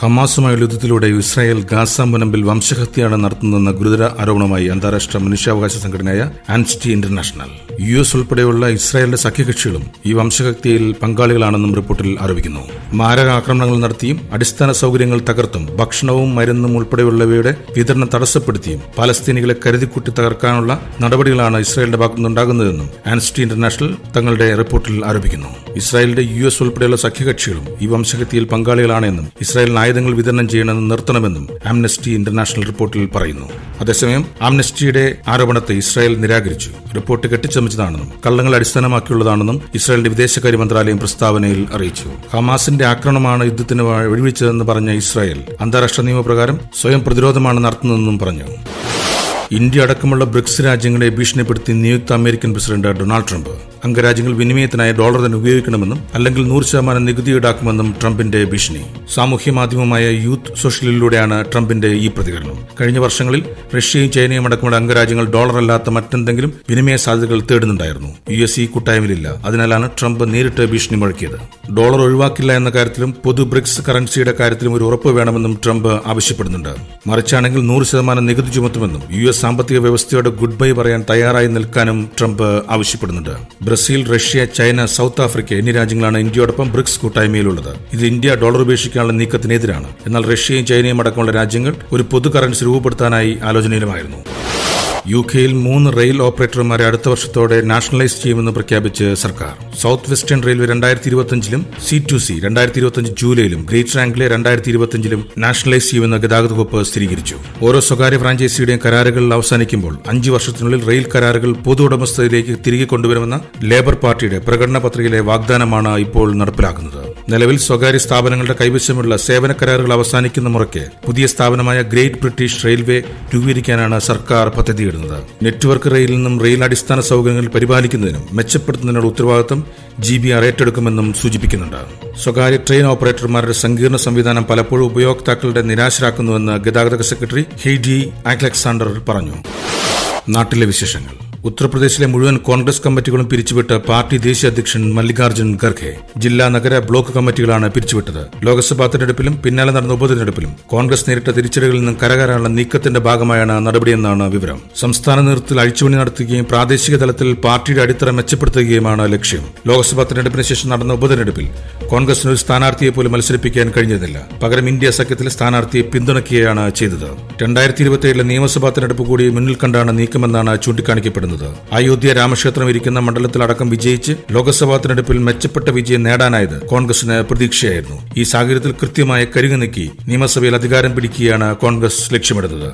ഹമാസുമായുള്ള യുദ്ധത്തിലൂടെ Israel Gaza മുനമ്പിൽ വംശഹത്യയാണ് നടത്തുന്നതെന്ന ഗുരുതര ആരോപണമായി അന്താരാഷ്ട്ര മനുഷ്യാവകാശ സംഘടനയായ ആൻസ്റ്റി ഇന്റർനാഷണൽ. യു എസ് ഉൾപ്പെടെയുള്ള ഇസ്രായേലിന്റെ സഖ്യകക്ഷികളും ഈ വംശഹത്യയിൽ പങ്കാളികളാണെന്നും റിപ്പോർട്ടിൽ ആരോപിക്കുന്നു. മാരക ആക്രമണങ്ങൾ നടത്തിയും അടിസ്ഥാന സൗകര്യങ്ങൾ തകർത്തും ഭക്ഷണവും മരുന്നും ഉൾപ്പെടെയുള്ളവയുടെ വിതരണം തടസ്സപ്പെടുത്തിയും പാലസ്തീനികളെ കരുതിക്കൂട്ടി തകർക്കാനുള്ള നടപടികളാണ് ഇസ്രായേലിന്റെ ഭാഗത്തുനിന്നുണ്ടാകുന്നതെന്നും ആൻസ്റ്റി ഇന്റർനാഷണൽ തങ്ങളുടെ റിപ്പോർട്ടിൽ ആരോപിക്കുന്നു. ഇസ്രായേലിന്റെ യു എസ് ഉൾപ്പെടെയുള്ള സഖ്യകക്ഷികളും ഈ വംശഹത്യയിൽ പങ്കാളികളാണെന്നും ഇസ്രായേലിന് ആയുധങ്ങൾ വിതരണം ചെയ്യണമെന്ന് നിർത്തണമെന്നും ആംനസ്റ്റി ഇന്റർനാഷണൽ റിപ്പോർട്ടിൽ പറയുന്നു. അതേസമയം ആംനസ്റ്റിയുടെ ആരോപണത്തെ ഇസ്രായേൽ നിരാകരിച്ചു. റിപ്പോർട്ട് കെട്ടിച്ചമച്ചതാണെന്നും കള്ളങ്ങൾ അടിസ്ഥാനമാക്കിയുള്ളതാണെന്നും ഇസ്രായേലിന്റെ വിദേശകാര്യ മന്ത്രാലയം പ്രസ്താവനയിൽ അറിയിച്ചു. ഹമാസിന്റെ ആക്രമണമാണ് യുദ്ധത്തിന് വഴിവെച്ചതെന്ന് പറഞ്ഞ ഇസ്രായേൽ അന്താരാഷ്ട്ര നിയമപ്രകാരം സ്വയം പ്രതിരോധമാണ് നടത്തുന്നതെന്നും പറഞ്ഞു. ഇന്ത്യ അടക്കമുള്ള ബ്രിക്സ് രാജ്യങ്ങളെ ഭീഷണിപ്പെടുത്തി നിയുക്ത അമേരിക്കൻ പ്രസിഡന്റ് ഡൊണാൾഡ് ട്രംപ് അംഗരാജ്യങ്ങൾ വിനിമയത്തിനായി ഡോളർ തന്നെ ഉപയോഗിക്കണമെന്നും അല്ലെങ്കിൽ നൂറ് ശതമാനം നികുതി ഈടാക്കുമെന്നും ട്രംപിന്റെ ഭീഷണി. സാമൂഹ്യ മാധ്യമമായ യൂത്ത് സോഷ്യലിലൂടെയാണ് ട്രംപിന്റെ ഈ പ്രതികരണം. കഴിഞ്ഞ വർഷങ്ങളിൽ റഷ്യയും ചൈനയും അടക്കമുള്ള അംഗരാജ്യങ്ങൾ ഡോളർ അല്ലാത്ത മറ്റെന്തെങ്കിലും വിനിമയ സാധ്യതകൾ തേടുന്നുണ്ടായിരുന്നു. യു എസ് ഈ കൂട്ടായ്മയിലില്ല. അതിനാലാണ് ട്രംപ് നേരിട്ട് ഭീഷണി മുഴക്കിയത്. ഡോളർ ഒഴിവാക്കില്ല എന്ന കാര്യത്തിലും പൊതു ബ്രിക്സ് കറൻസിയുടെ കാര്യത്തിലും ഒരു ഉറപ്പ് വേണമെന്നും ട്രംപ് ആവശ്യപ്പെടുന്നുണ്ട്. മറിച്ചാണെങ്കിൽ നൂറ് ശതമാനം നികുതി ചുമത്തുമെന്നും യു എസ് സാമ്പത്തിക വ്യവസ്ഥയോട് ഗുഡ് ബൈ പറയാൻ തയ്യാറായി നിൽക്കാനും ട്രംപ് ആവശ്യപ്പെടുന്നുണ്ട്. Brazil Russia China South Africa എന്നീ രാജ്യങ്ങളാണ് ഇന്ത്യയോടൊപ്പം ബ്രിക്സ് കൂട്ടായ്മയിലുള്ളത്. ഇത് ഇന്ത്യ ഡോളർ ഉപേക്ഷിക്കാനുള്ള നീക്കത്തിനെതിരാണ്. എന്നാൽ റഷ്യയും ചൈനയും അടക്കമുള്ള രാജ്യങ്ങൾ ഒരു പൊതു കറൻസി രൂപപ്പെടുത്താനായി ആലോചനയിലുമായിരുന്നു. യു കെയിൽ മൂന്ന് റെയിൽ ഓപ്പറേറ്റർമാരെ അടുത്ത വർഷത്തോടെ നാഷണലൈസ് ചെയ്യുമെന്ന് പ്രഖ്യാപിച്ച് സർക്കാർ. സൗത്ത് വെസ്റ്റേൺ റെയിൽവേ രണ്ടായിരത്തി ഇരുപത്തിയഞ്ചിലും സി ടു സി രണ്ടായിരത്തി ഇരുപത്തിയഞ്ച് ജൂലൈയിലും ഗ്രേറ്റ് ആംഗ്ലിയ രണ്ടായിരത്തി ഇരുപത്തിയഞ്ചിലും നാഷണലൈസ് ചെയ്യുമെന്ന് ഗതാഗത വകുപ്പ് സ്ഥിരീകരിച്ചു. ഓരോ സ്വകാര്യ ഫ്രാഞ്ചൈസിയുടെയും കരാറുകൾ അവസാനിക്കുമ്പോൾ അഞ്ച് വർഷത്തിനുള്ളിൽ റെയിൽ കരാറുകൾ പൊതു ഉടമസ്ഥതയിലേക്ക് തിരികെ കൊണ്ടുവരുമെന്ന ലേബർ പാർട്ടിയുടെ പ്രകടന പത്രികയിലെ വാഗ്ദാനമാണ് ഇപ്പോൾ നടപ്പിലാക്കുന്നത്. നിലവിൽ സ്വകാര്യ സ്ഥാപനങ്ങളുടെ കൈവശമുള്ള സേവന കരാറുകൾ അവസാനിക്കുന്ന മുറയ്ക്ക് പുതിയ സ്ഥാപനമായ ഗ്രേറ്റ് ബ്രിട്ടീഷ് റെയിൽവേ രൂപീകരിക്കാനാണ് സർക്കാർ പദ്ധതിയിടുന്നത്. നെറ്റ്വർക്ക് റെയിൽ നിന്നും റെയിൽ അടിസ്ഥാന സൗകര്യങ്ങൾ പരിപാലിക്കുന്നതിനും മെച്ചപ്പെടുത്തുന്നതിനുള്ള ഉത്തരവാദിത്തം ജി ബി ആർ ഏറ്റെടുക്കുമെന്നും സൂചിപ്പിക്കുന്നുണ്ട്. സ്വകാര്യ ട്രെയിൻ ഓപ്പറേറ്റർമാരുടെ സങ്കീർണ സംവിധാനം പലപ്പോഴും ഉപയോക്താക്കളുടെ നിരാശരാക്കുന്നുവെന്ന് ഗതാഗത സെക്രട്ടറി ഹെയ്ഡി അലക്സാണ്ടർ പറഞ്ഞു. നാട്ടിലെ വിശേഷങ്ങൾ. ഉത്തർപ്രദേശിലെ മുഴുവൻ കോൺഗ്രസ് കമ്മിറ്റികളും പിരിച്ചുവിട്ട് പാർട്ടി ദേശീയ അധ്യക്ഷൻ മല്ലികാർജുൻ ഖർഗെ ജില്ലാ നഗര ബ്ലോക്ക് കമ്മിറ്റികളാണ് പിരിച്ചുവിട്ടത്. ലോക്സഭാ തെരഞ്ഞെടുപ്പിലും പിന്നാലെ നടന്ന ഉപതെരഞ്ഞെടുപ്പിലും കോൺഗ്രസ് നേരിട്ട തിരിച്ചടികളിൽ നിന്നും കരകയറാനുള്ള നീക്കത്തിന്റെ ഭാഗമായാണ് നടപടിയെന്നാണ് വിവരം. സംസ്ഥാന നേതൃത്വത്തിൽ അഴിച്ചുപണി നടത്തുകയും പ്രാദേശിക തലത്തിൽ പാർട്ടിയുടെ അടിത്തറ മെച്ചപ്പെടുത്തുകയുമാണ് ലക്ഷ്യം. ലോക്സഭാ തെരഞ്ഞെടുപ്പിന് ശേഷം നടന്ന ഉപതെരഞ്ഞെടുപ്പിൽ കോൺഗ്രസിന് ഒരു സ്ഥാനാർത്ഥിയെ പോലും മത്സരിപ്പിക്കാൻ കഴിഞ്ഞിരുന്നില്ല പകരം ഇന്ത്യ സഖ്യത്തിലെ സ്ഥാനാർത്ഥിയെ പിന്തുണയ്ക്കുകയാണ് ചെയ്തത്. രണ്ടായിരത്തി ഇരുപത്തിയേഴിലെ നിയമസഭാ തെരഞ്ഞെടുപ്പ് കൂടി മുന്നിൽ കണ്ടാണ് നീക്കമെന്നാണ് ചൂണ്ടിക്കാണിക്കപ്പെടുന്നത്. അയോധ്യ രാമക്ഷേത്രം ഇരിക്കുന്ന മണ്ഡലത്തിലടക്കം വിജയിച്ച് ലോക്സഭാ തെരഞ്ഞെടുപ്പിൽ മെച്ചപ്പെട്ട വിജയം നേടാനായത് കോൺഗ്രസിന് പ്രതീക്ഷയായിരുന്നു. ഈ സാഹചര്യത്തിൽ കൃത്യമായ കരുകു നീക്കി നിയമസഭയിൽ അധികാരം പിടിക്കുകയാണ് കോൺഗ്രസ് ലക്ഷ്യമിടുന്നത്.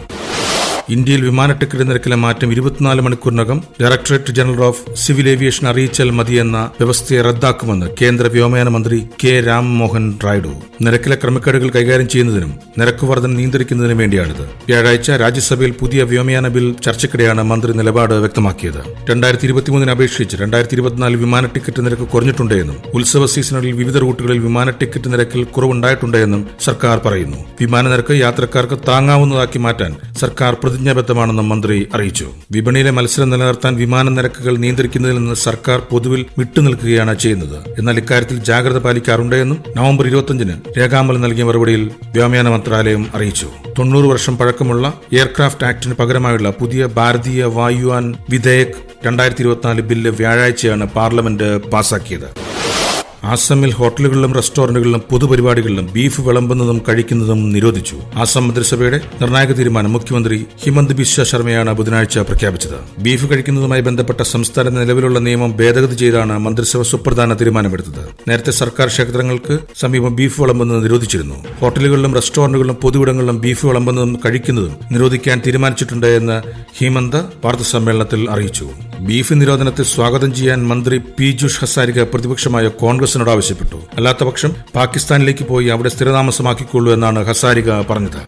ഇന്ത്യയിൽ വിമാന ടിക്കറ്റ് നിരക്കിലെ മാറ്റം ഇരുപത്തിനാല് മണിക്കൂറിനകം directorate general of civil aviation അറിയിച്ചാൽ മതിയെന്ന വ്യവസ്ഥയെ റദ്ദാക്കുമെന്ന് കേന്ദ്ര വ്യോമയാന മന്ത്രി കെ രാംമോഹൻ റായിഡു നിരക്കിലെ ക്രമക്കേടുകൾ കൈകാര്യം ചെയ്യുന്നതിനും നിരക്ക് വർധന നിയന്ത്രിക്കുന്നതിനും വേണ്ടിയാണിത്. വ്യാഴാഴ്ച രാജ്യസഭയിൽ പുതിയ വ്യോമയാന ബിൽ ചർച്ചയ്ക്കിടെയാണ് മന്ത്രി നിലപാട് വ്യക്തമാക്കിയത്. രണ്ടായിരത്തി ഇരുപത്തിമൂന്നിനെ അപേക്ഷിച്ച് രണ്ടായിരത്തി ഇരുപത്തിനാല് വിമാന ടിക്കറ്റ് നിരക്ക് കുറഞ്ഞിട്ടുണ്ടെന്നും ഉത്സവ സീസണിൽ വിവിധ റൂട്ടുകളിൽ വിമാന ടിക്കറ്റ് നിരക്കിൽ കുറവുണ്ടായിട്ടുണ്ടെന്നും സർക്കാർ പറയുന്നു. വിമാന നിരക്ക് യാത്രക്കാർക്ക് താങ്ങാവുന്നതാക്കി മാറ്റാൻ സർക്കാർ പ്രതിജ്ഞാബദ്ധമാണെന്നും മന്ത്രി അറിയിച്ചു. വിപണിയിലെ മത്സരം നിലനിർത്താൻ വിമാന നിരക്കുകൾ നിയന്ത്രിക്കുന്നതിൽ നിന്ന് സർക്കാർ പൊതുവിൽ വിട്ടുനിൽക്കുകയാണ് ചെയ്യുന്നത്. എന്നാൽ ഇക്കാര്യത്തിൽ ജാഗ്രത പാലിക്കാറുണ്ട് എന്നും നവംബർ ഇരുപത്തിയഞ്ചിന് രേഖാമൂലം നൽകിയ മറുപടിയിൽ വ്യോമയാന മന്ത്രാലയം അറിയിച്ചു. തൊണ്ണൂറ് വർഷം പഴക്കമുള്ള എയർക്രാഫ്റ്റ് ആക്ടിന് പകരമായുള്ള പുതിയ ഭാരതീയ വായുയാൻ വിധേയക് രണ്ടായിരത്തി ഇരുപത്തിനാല് ബില്ല് വ്യാഴാഴ്ചയാണ് പാർലമെന്റ് പാസാക്കിയത്. ആസാമിൽ ഹോട്ടലുകളിലും റെസ്റ്റോറന്റുകളിലും പൊതുപരിപാടികളിലും ബീഫ് വിളമ്പുന്നതും കഴിക്കുന്നതും നിരോധിച്ചു. ആസാം മന്ത്രിസഭയുടെ നിർണായക തീരുമാനം മുഖ്യമന്ത്രി ഹിമന്ത് ബിശ്വ ശർമ്മയാണ് ബുധനാഴ്ച പ്രഖ്യാപിച്ചത്. ബീഫ് കഴിക്കുന്നതുമായി ബന്ധപ്പെട്ട സംസ്ഥാന നിലവിലുള്ള നിയമം ഭേദഗതി ചെയ്താണ് മന്ത്രിസഭ സുപ്രധാന തീരുമാനമെടുത്തത്. നേരത്തെ സർക്കാർ ക്ഷേത്രങ്ങൾക്ക് സമീപം ബീഫ് വിളമ്പുന്നത് നിരോധിച്ചിരുന്നു. ഹോട്ടലുകളിലും റെസ്റ്റോറന്റുകളിലും പൊതുവിടങ്ങളിലും ബീഫ് വിളമ്പുന്നതും കഴിക്കുന്നതും നിരോധിക്കാൻ തീരുമാനിച്ചിട്ടുണ്ട് എന്ന് ഹിമന്ത് വാർത്താസമ്മേളനത്തിൽ അറിയിച്ചു. ബീഫ് നിരോധനത്തെ സ്വാഗതം ചെയ്യാൻ മന്ത്രി പീജുഷ് ഹസാരിക പ്രതിപക്ഷമായ കോൺഗ്രസിനോട് ആവശ്യപ്പെട്ടു. അല്ലാത്തപക്ഷം പാകിസ്ഥാനിലേക്ക് പോയി അവിടെ സ്ഥിരതാമസമാക്കിക്കൊള്ളൂ എന്നാണ് ഹസാരിക പറഞ്ഞത്.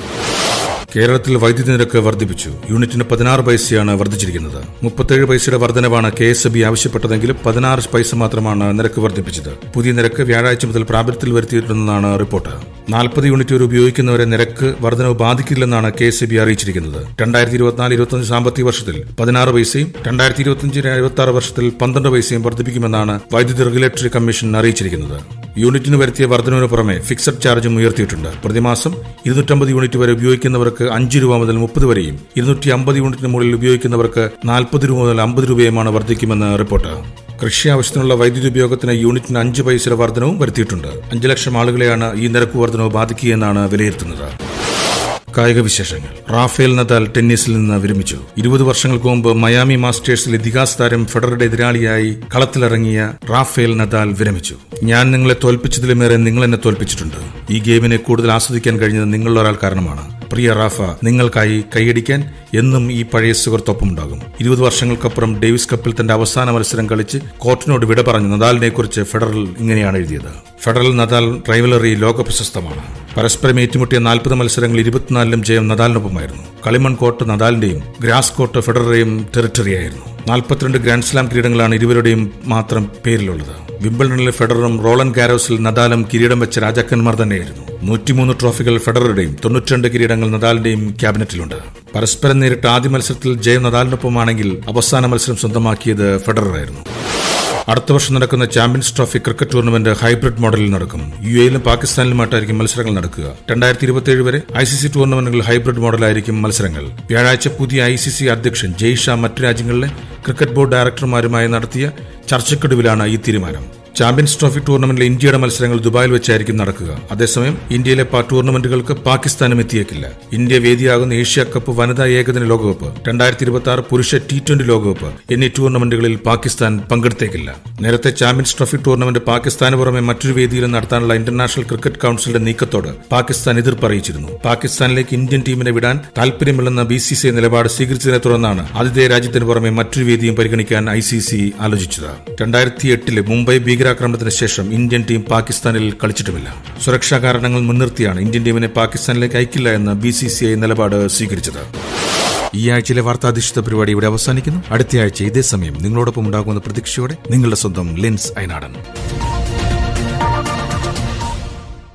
കേരളത്തിൽ വൈദ്യുതി നിരക്ക് വർദ്ധിപ്പിച്ചു. യൂണിറ്റിന് പതിനാറ് പൈസയാണ് വർദ്ധിച്ചിരിക്കുന്നത്. മുപ്പത്തേഴ് പൈസയുടെ വർധനവാണ് കെ എസ് ബി ആവശ്യപ്പെട്ടതെങ്കിലും പതിനാറ് പൈസ മാത്രമാണ് നിരക്ക് വർദ്ധിപ്പിച്ചത്. പുതിയ നിരക്ക് വ്യാഴാഴ്ച മുതൽ പ്രാബല്യത്തിൽ വരുത്തിയിട്ടുണ്ടെന്നാണ് റിപ്പോർട്ട്. നാൽപ്പത് യൂണിറ്റ് വരെ ഉപയോഗിക്കുന്നവരെ നിരക്ക് വർധനവ് ബാധിക്കില്ലെന്നാണ് കെ എസ് ബി അറിയിച്ചിരിക്കുന്നത്. രണ്ടായിരത്തി ഇരുപത്തിനാല് ഇരുപത്തിയഞ്ച് സാമ്പത്തിക വർഷത്തിൽ പതിനാറ് പൈസയും രണ്ടായിരത്തി ഇരുപത്തിയഞ്ച് ഇരുപത്തി ആറ് വർഷത്തിൽ പന്ത്രണ്ട് പൈസയും വർദ്ധിപ്പിക്കുമെന്നാണ് വൈദ്യുതി റെഗുലേറ്ററി കമ്മീഷൻ അറിയിച്ചിരിക്കുന്നത്. യൂണിറ്റിന് വരുത്തിയ വർധനവിന് പുറമെ ഫിക്സഡ് ചാർജും ഉയർത്തിയിട്ടുണ്ട്. പ്രതിമാസം ഇരുന്നൂറ്റമ്പത് യൂണിറ്റ് വരെ ഉപയോഗിക്കുന്നവർക്ക് അഞ്ച് രൂപ മുതൽ മുപ്പത് വരെയും ഇരുന്നൂറ്റി അമ്പത് യൂണിറ്റിന് മുകളിൽ ഉപയോഗിക്കുന്നവർക്ക് നാൽപ്പത് രൂപ മുതൽ അമ്പത് രൂപയുമാണ് വർദ്ധിക്കുമെന്ന് റിപ്പോർട്ട്. കൃഷി ആവശ്യത്തിനുള്ള വൈദ്യുതി ഉപയോഗത്തിന് യൂണിറ്റിന് അഞ്ച് പൈസയുടെ വർധനവും വരുത്തിയിട്ടുണ്ട്. അഞ്ച് ലക്ഷം ആളുകളെയാണ് ഈ നിരക്ക് വർധനവ് ബാധിക്കുകയെന്നാണ് വിലയിരുത്തുന്നത്. കായിക വിശേഷങ്ങൾ. റാഫേൽ നദാൽ ടെന്നീസിൽ നിന്ന് വിരമിച്ചു. ഇരുപത് വർഷങ്ങൾക്ക് മുമ്പ് മയാമി മാസ്റ്റേഴ്സിലെ ഇതിഹാസ താരം ഫെഡററുടെ എതിരാളിയായി കളത്തിലിറങ്ങിയ റാഫേൽ നദാൽ വിരമിച്ചു. ഞാൻ നിങ്ങളെ തോൽപ്പിച്ചതിലുമേറെ നിങ്ങൾ എന്നെ തോൽപ്പിച്ചിട്ടുണ്ട്. ഈ ഗെയിമിനെ കൂടുതൽ ആസ്വദിക്കാൻ കഴിഞ്ഞത് നിങ്ങളിൽ ഒരാൾ കാരണമാണ്. പ്രിയ റാഫ നിങ്ങൾക്കായി കൈയടിക്കാൻ എന്നും ഈ പഴയ സുഹൃത്തൊപ്പം ഉണ്ടാകും. ഇരുപത് വർഷങ്ങൾക്കപ്പുറം ഡേവിസ് കപ്പിൽ തന്റെ അവസാന മത്സരം കളിച്ച് കോർട്ടിനോട് വിട പറഞ്ഞ. നദാലിനെ കുറിച്ച് ഫെഡറൽ ഇങ്ങനെയാണ് എഴുതിയത്. ഫെഡറൽ നദാൽ ട്രൈവലറി ലോക പ്രശസ്തമാണ് പരസ്പരം ഏറ്റുമുട്ടിയ നാൽപ്പത് മത്സരങ്ങൾ ഇരുപത്തിനാലിലും ജയം നദാലിനൊപ്പമായിരുന്നു. കളിമൺ കോർട്ട് നദാലിന്റെയും ഗ്രാസ് കോർട്ട് ഫെഡററേയും ടെറിട്ടറിയായിരുന്നു. നാൽപ്പത്തിരണ്ട് ഗ്രാൻഡ് സ്ലാം കിരീടങ്ങളാണ് ഇരുവരുടെയും മാത്രം പേരിലുള്ളത്. വിംബിൾഡണിലെ ഫെഡററും റോളൻ ഗാരോസിൽ നദാലും കിരീടം വെച്ച രാജാക്കന്മാർ തന്നെയായിരുന്നു. നൂറ്റിമൂന്ന് ട്രോഫികൾ ഫെഡററുടെയും തൊണ്ണൂറ്റിരണ്ട് കിരീടങ്ങൾ നദാലിന്റെയും ക്യാബിനറ്റിലുണ്ട്. പരസ്പരം നേരിട്ട ആദ്യ മത്സരത്തിൽ ജയം നദാലിനൊപ്പമാണെങ്കിൽ അവസാന മത്സരം സ്വന്തമാക്കിയത് ഫെഡററായിരുന്നു. അടുത്ത വർഷം നടക്കുന്ന champions trophy cricket tournament hybrid മോഡലിൽ നടക്കും. യു എയിലും പാകിസ്ഥാനിലുമായിട്ടായിരിക്കും മത്സരങ്ങൾ നടക്കുക. രണ്ടായിരത്തി ഇരുപത്തിയേഴ് വരെ ഐ സി സി ടൂർണമെന്റുകൾ ഹൈബ്രിഡ് മോഡലായിരിക്കും മത്സരങ്ങൾ. വ്യാഴാഴ്ച പുതിയ ഐ സി സി അധ്യക്ഷൻ ജയ്ഷാ മറ്റു രാജ്യങ്ങളിലെ ക്രിക്കറ്റ് ബോർഡ് ഡയറക്ടർമാരുമായി നടത്തിയ ചർച്ചയ്ക്കൊടുവിലാണ് ഈ തീരുമാനം. ചാമ്പ്യൻസ് ട്രോഫി ടൂർണമെന്റിലെ ഇന്ത്യയുടെ മത്സരങ്ങൾ ദുബായിൽ വെച്ചായിരിക്കും നടക്കുക. അതേസമയം ഇന്ത്യയിലെ ടൂർണമെന്റുകൾക്ക് പാകിസ്ഥാനും എത്തിയേക്കില്ല. ഇന്ത്യ വേദിയാകുന്ന ഏഷ്യ കപ്പ് വനിതാ ഏകദിന ലോകകപ്പ് രണ്ടായിരത്തി ഇരുപത്തി ആറ് പുരുഷ ടി ട്വന്റി ലോകകപ്പ് എന്നീ ടൂർണമെന്റുകളിൽ പാകിസ്ഥാൻ പങ്കെടുത്തേക്കില്ല. നേരത്തെ ചാമ്പ്യൻസ് ട്രോഫി ടൂർണമെന്റ് പാകിസ്ഥാന് പുറമെ മറ്റൊരു വേദിയിലും നടത്താനുള്ള ഇന്റർനാഷണൽ ക്രിക്കറ്റ് കൌൺസിലിന്റെ നീക്കത്തോട് പാകിസ്ഥാൻ എതിർപ്പ് അറിയിച്ചിരുന്നു പാകിസ്ഥാനിലേക്ക് ഇന്ത്യൻ ടീമിനെ വിടാൻ താൽപര്യമില്ലെന്ന ബി സി സി നിലപാട് സ്വീകരിച്ചതിനെ തുടർന്നാണ് ആതിഥേയ രാജ്യത്തിന് പുറമെ മറ്റൊരു വേദിയും പരിഗണിക്കാൻ ഐ സി സി ആലോചിച്ചത്. രണ്ടായിരത്തി എട്ടിലെ മുംബൈ ഭീകരാക്രമണത്തിന് ശേഷം ഇന്ത്യൻ ടീം പാകിസ്ഥാനിൽ കളിച്ചിട്ടുമില്ല. സുരക്ഷാ കാരണങ്ങൾ മുൻനിർത്തിയാണ് ഇന്ത്യൻ ടീമിനെ പാകിസ്ഥാനിലേക്ക് അയക്കില്ല എന്ന ബി സി സി ഐ നിലപാട് സ്വീകരിച്ചത്. ഈ ആഴ്ചയിലെ വാർത്താധിഷ്ഠിത പരിപാടി ഇവിടെ അവസാനിക്കുന്നു. അടുത്ത ആഴ്ച ഇതേ സമയം നിങ്ങളോടൊപ്പം ഉണ്ടാകുന്ന പ്രതീക്ഷയോടെ നിങ്ങളുടെ സ്വന്തം ലെൻസ് അയനാടൻ.